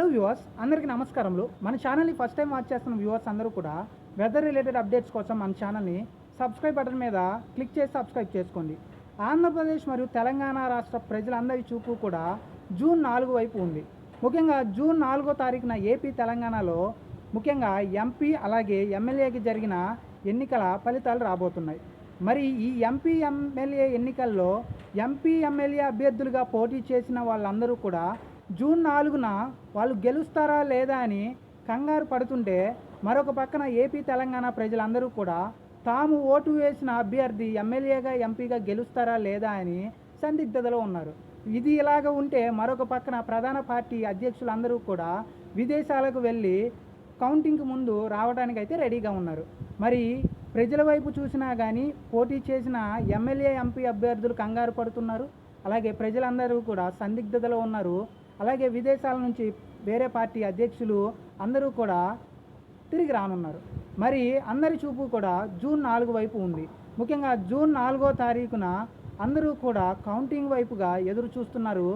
Hello viewers అందరికీ నమస్కారములు. మన ఛానల్ని ఫస్ట్ టైం వాచ్ చేస్తున్న వ్యూవర్స్ అందరూ కూడా వెదర్ రిలేటెడ్ అప్డేట్స్ కోసం మన ఛానల్ని సబ్స్క్రైబ్ బటన్ మీద క్లిక్ చేసి సబ్స్క్రైబ్ చేసుకోండి. ఆంధ్రప్రదేశ్ మరియు తెలంగాణ రాష్ట్ర ప్రజలందరి చూపు కూడా జూన్ నాలుగు వైపు ఉంది. ముఖ్యంగా జూన్ నాలుగో తారీఖున ఏపీ తెలంగాణలో ముఖ్యంగా ఎంపీ అలాగే ఎమ్మెల్యేకి జరిగిన ఎన్నికల ఫలితాలు రాబోతున్నాయి. మరి ఈ ఎంపీ ఎమ్మెల్యే ఎన్నికల్లో ఎంపీ ఎమ్మెల్యే అభ్యర్థులుగా పోటీ చేసిన వాళ్ళందరూ కూడా జూన్ నాలుగున వాళ్ళు గెలుస్తారా లేదా అని కంగారు పడుతుంటే మరొక పక్కన ఏపీ తెలంగాణ ప్రజలందరూ కూడా తాము ఓటు వేసిన అభ్యర్థి ఎమ్మెల్యేగా ఎంపీగా గెలుస్తారా లేదా అని సందిగ్ధతలో ఉన్నారు. ఇది ఇలాగ ఉంటే మరొక పక్కన ప్రధాన పార్టీ అధ్యక్షులందరూ కూడా విదేశాలకు వెళ్ళి కౌంటింగ్కి ముందు రావడానికి అయితే రెడీగా ఉన్నారు. మరి ప్రజల వైపు చూసినా కానీ పోటీ చేసిన ఎమ్మెల్యే ఎంపీ అభ్యర్థులు కంగారు పడుతున్నారు. అలాగే ప్రజలందరూ కూడా సందిగ్ధతలో ఉన్నారు. అలాగే విదేశాల నుంచి వేరే పార్టీ అధ్యక్షులు అందరూ కూడా తిరిగి రానున్నారు. మరి అందరి చూపు కూడా జూన్ నాలుగు వైపు ఉంది. ముఖ్యంగా జూన్ నాలుగో తారీఖున అందరూ కూడా కౌంటింగ్ వైపుగా ఎదురు చూస్తున్నారు.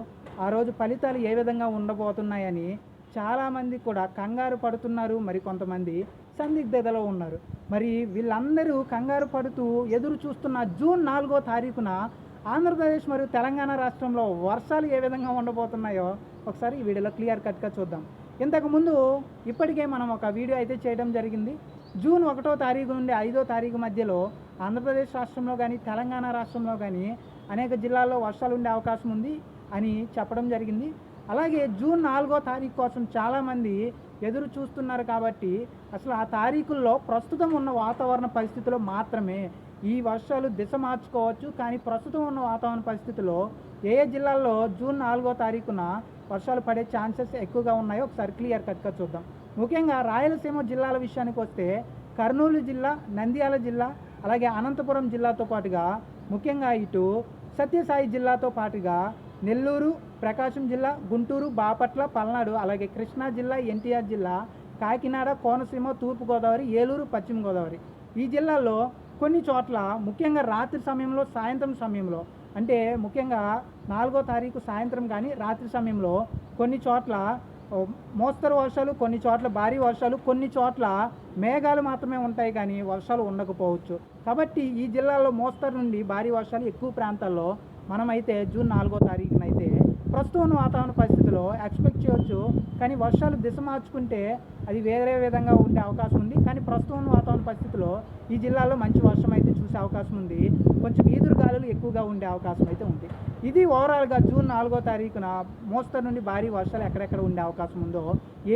ఆ రోజు ఫలితాలు ఏ విధంగా ఉండబోతున్నాయని చాలామంది కూడా కంగారు పడుతున్నారు. మరి కొంతమంది సందిగ్ధతలో ఉన్నారు. మరి వీళ్ళందరూ కంగారు పడుతూ ఎదురు చూస్తున్న జూన్ నాలుగో తారీఖున ఆంధ్రప్రదేశ్ మరియు తెలంగాణ రాష్ట్రంలో వర్షాలు ఏ విధంగా ఉండబోతున్నాయో ఒకసారి ఈ వీడియోలో క్లియర్ కట్గా చూద్దాం. ఇంతకుముందు ఇప్పటికే మనం ఒక వీడియో అయితే చేయడం జరిగింది. జూన్ ఒకటో తారీఖు నుండి ఐదో తారీఖు మధ్యలో ఆంధ్రప్రదేశ్ రాష్ట్రంలో కానీ తెలంగాణ రాష్ట్రంలో కానీ అనేక జిల్లాల్లో వర్షాలు ఉండే అవకాశం ఉంది అని చెప్పడం జరిగింది. అలాగే జూన్ నాలుగో తారీఖు కోసం చాలామంది ఎదురు చూస్తున్నారు కాబట్టి అసలు ఆ తారీఖుల్లో ప్రస్తుతం ఉన్న వాతావరణ పరిస్థితుల్లో మాత్రమే ఈ వర్షాలు దిశ మార్చుకోవచ్చు కానీ ప్రస్తుతం ఉన్న వాతావరణ పరిస్థితుల్లో ఏ ఏ జిల్లాల్లో జూన్ నాలుగో తారీఖున వర్షాలు పడే ఛాన్సెస్ ఎక్కువగా ఉన్నాయో ఒకసారి క్లియర్ కట్గా చూద్దాం. ముఖ్యంగా రాయలసీమ జిల్లాల విషయానికి వస్తే కర్నూలు జిల్లా నంద్యాల జిల్లా అలాగే అనంతపురం జిల్లాతో పాటుగా ముఖ్యంగా ఇటు సత్యసాయి జిల్లాతో పాటుగా నెల్లూరు ప్రకాశం జిల్లా గుంటూరు బాపట్ల పల్నాడు అలాగే కృష్ణా జిల్లా ఎన్టీఆర్ జిల్లా కాకినాడ కోనసీమ తూర్పుగోదావరి ఏలూరు పశ్చిమ గోదావరి ఈ జిల్లాల్లో కొన్ని చోట్ల ముఖ్యంగా రాత్రి సమయంలో సాయంత్రం సమయంలో అంటే ముఖ్యంగా నాలుగో తారీఖు సాయంత్రం కానీ రాత్రి సమయంలో కొన్ని చోట్ల మోస్తరు వర్షాలు కొన్ని చోట్ల భారీ వర్షాలు కొన్ని చోట్ల మేఘాలు మాత్రమే ఉంటాయి కానీ వర్షాలు ఉండకపోవచ్చు. కాబట్టి ఈ జిల్లాలో మోస్తరు నుండి భారీ వర్షాలు ఎక్కువ ప్రాంతాల్లో మనమైతే జూన్ నాలుగో తారీఖునైతే ప్రస్తుతం ఉన్న వాతావరణ పరిస్థితిలో ఎక్స్పెక్ట్ చేయొచ్చు కానీ వర్షాలు దిశ మార్చుకుంటే అది వేరే విధంగా ఉండే అవకాశం ఉంది. కానీ ప్రస్తుతం ఉన్న వాతావరణ పరిస్థితిలో ఈ జిల్లాలో మంచి వర్షం అయితే చూసే అవకాశం ఉంది. కొంచెం ఈదురు గాలులు ఎక్కువగా ఉండే అవకాశం అయితే ఉంది. ఇది ఓవరాల్గా జూన్ నాలుగో తారీఖున మోస్తరు నుండి భారీ వర్షాలు ఎక్కడెక్కడ ఉండే అవకాశం ఉందో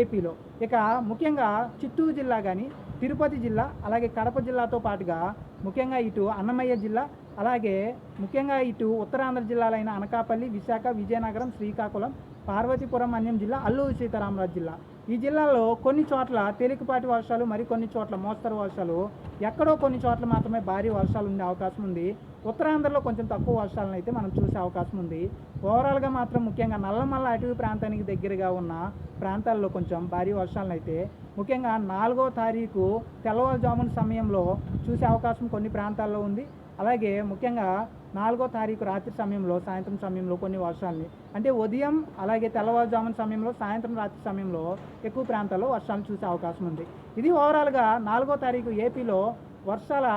ఏపీలో. ఇక ముఖ్యంగా చిత్తూరు జిల్లా కానీ తిరుపతి జిల్లా అలాగే కడప జిల్లాతో పాటుగా ముఖ్యంగా ఇటు అన్నమయ్య జిల్లా అలాగే ముఖ్యంగా ఇటు ఉత్తరాంధ్ర జిల్లాలైన అనకాపల్లి విశాఖ విజయనగరం శ్రీకాకుళం పార్వతీపురం అన్యం జిల్లా అల్లూరు సీతారామరాజు జిల్లా. ఈ జిల్లాలో కొన్ని చోట్ల తేలికపాటి వర్షాలు మరి కొన్ని చోట్ల మోస్తరు వర్షాలు ఎక్కడో కొన్ని చోట్ల మాత్రమే భారీ వర్షాలు ఉండే అవకాశం ఉంది. ఉత్తరాంధ్రలో కొంచెం తక్కువ వర్షాలను అయితే మనం చూసే అవకాశం ఉంది. ఓవరాల్గా మాత్రం ముఖ్యంగా నల్లమల్ల అటవీ ప్రాంతానికి దగ్గరగా ఉన్న ప్రాంతాల్లో కొంచెం భారీ వర్షాలను అయితే ముఖ్యంగా నాలుగో తారీఖు తెల్లవారుజామున సమయంలో చూసే అవకాశం కొన్ని ప్రాంతాల్లో ఉంది. అలాగే ముఖ్యంగా నాలుగో తారీఖు రాత్రి సమయంలో సాయంత్రం సమయంలో కొన్ని వర్షాలని అంటే ఉదయం అలాగే తెల్లవారుజామున సమయంలో సాయంత్రం రాత్రి సమయంలో ఎక్కువ ప్రాంతాల్లో వర్షాలు చూసే అవకాశం ఉంది. ఇది ఓవరాల్గా నాలుగో తారీఖు ఏపీలో వర్షాల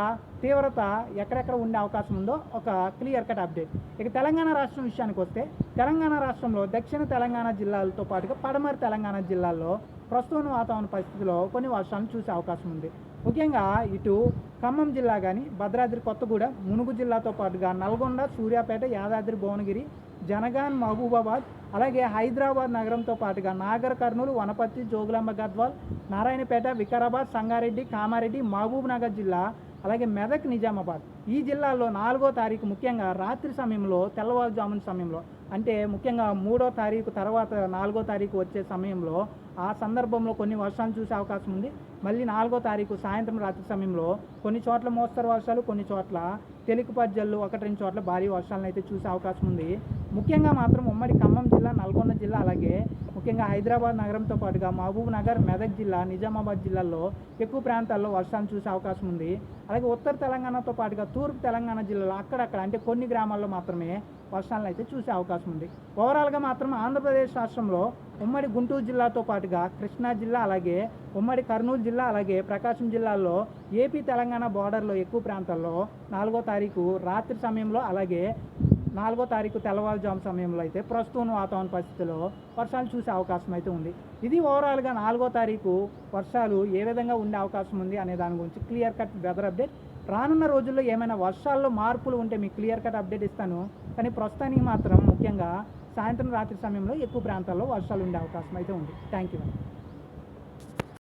తీవ్రత ఎక్కడెక్కడ ఉండే అవకాశం ఉందో ఒక క్లియర్ కట్ అప్డేట్. ఇక తెలంగాణ రాష్ట్రం విషయానికి వస్తే తెలంగాణ రాష్ట్రంలో దక్షిణ తెలంగాణ జిల్లాలతో పాటుగా పడమర తెలంగాణ జిల్లాల్లో ప్రస్తుతం వాతావరణ పరిస్థితిలో కొన్ని వర్షాలను చూసే అవకాశం ఉంది. ముఖ్యంగా ఇటు ఖమ్మం జిల్లా కానీ భద్రాద్రి కొత్తగూడెం మునుగు జిల్లాతో పాటుగా నల్గొండ సూర్యాపేట యాదాద్రి భువనగిరి జనగాన్ మహబూబాబాద్ అలాగే హైదరాబాద్ నగరంతో పాటుగా నాగర్ కర్నూలు వనపర్తి జోగులాంబ గద్వాల్ నారాయణపేట వికారాబాద్ సంగారెడ్డి కామారెడ్డి మహబూబ్ నగర్ జిల్లా అలాగే మెదక్ నిజామాబాద్. ఈ జిల్లాల్లో నాలుగో తారీఖు ముఖ్యంగా రాత్రి సమయంలో తెల్లవారుజామున సమయంలో అంటే ముఖ్యంగా మూడో తారీఖు తర్వాత నాలుగో తారీఖు వచ్చే సమయంలో ఆ సందర్భంలో కొన్ని వర్షాలు చూసే అవకాశం ఉంది. మళ్ళీ నాలుగో తారీఖు సాయంత్రం రాత్రి సమయంలో కొన్ని చోట్ల మోస్తరు వర్షాలు కొన్ని చోట్ల తెలుగు పద్యాలు ఒకటి రెండు చోట్ల భారీ వర్షాలను అయితే చూసే అవకాశం ఉంది. ముఖ్యంగా మాత్రం ఉమ్మడి ఖమ్మం జిల్లా నల్గొండ జిల్లా అలాగే ముఖ్యంగా హైదరాబాద్ నగరంతో పాటుగా మహబూబ్ నగర్ మెదక్ జిల్లా నిజామాబాద్ జిల్లాల్లో ఎక్కువ ప్రాంతాల్లో వర్షాలు చూసే అవకాశం ఉంది. అలాగే ఉత్తర తెలంగాణతో పాటుగా తూర్పు తెలంగాణ జిల్లాలో అక్కడక్కడ అంటే కొన్ని గ్రామాల్లో మాత్రమే వర్షాలను అయితే చూసే అవకాశం ఉంది. ఓవరాల్గా మాత్రం ఆంధ్రప్రదేశ్ రాష్ట్రంలో ఉమ్మడి గుంటూరు జిల్లాతో పాటుగా కృష్ణా జిల్లా అలాగే ఉమ్మడి కర్నూలు జిల్లా అలాగే ప్రకాశం జిల్లాల్లో ఏపీ తెలంగాణ బార్డర్లో ఎక్కువ ప్రాంతాల్లో నాలుగో తారీఖు రాత్రి సమయంలో అలాగే నాలుగో తారీఖు తెల్లవారుజాము సమయంలో అయితే ప్రస్తుతం వాతావరణ పరిస్థితుల్లో వర్షాలు చూసే అవకాశం అయితే ఉంది. ఇది ఓవరాల్గా నాలుగో తారీఖు వర్షాలు ఏ విధంగా ఉండే అవకాశం ఉంది అనే దాని గురించి క్లియర్ కట్ వెదర్ అప్డేట్ రానున్న రోజుల్లో ఏమైనా వర్షాల్లో మార్పులు ఉంటే మీకు క్లియర్ కట్ అప్డేట్ ఇస్తాను. కానీ ప్రస్తుతానికి మాత్రం ముఖ్యంగా సాయంత్రం రాత్రి సమయంలో ఎక్కువ ప్రాంతాల్లో వర్షాలు ఉండే అవకాశం అయితే ఉంది. Thank you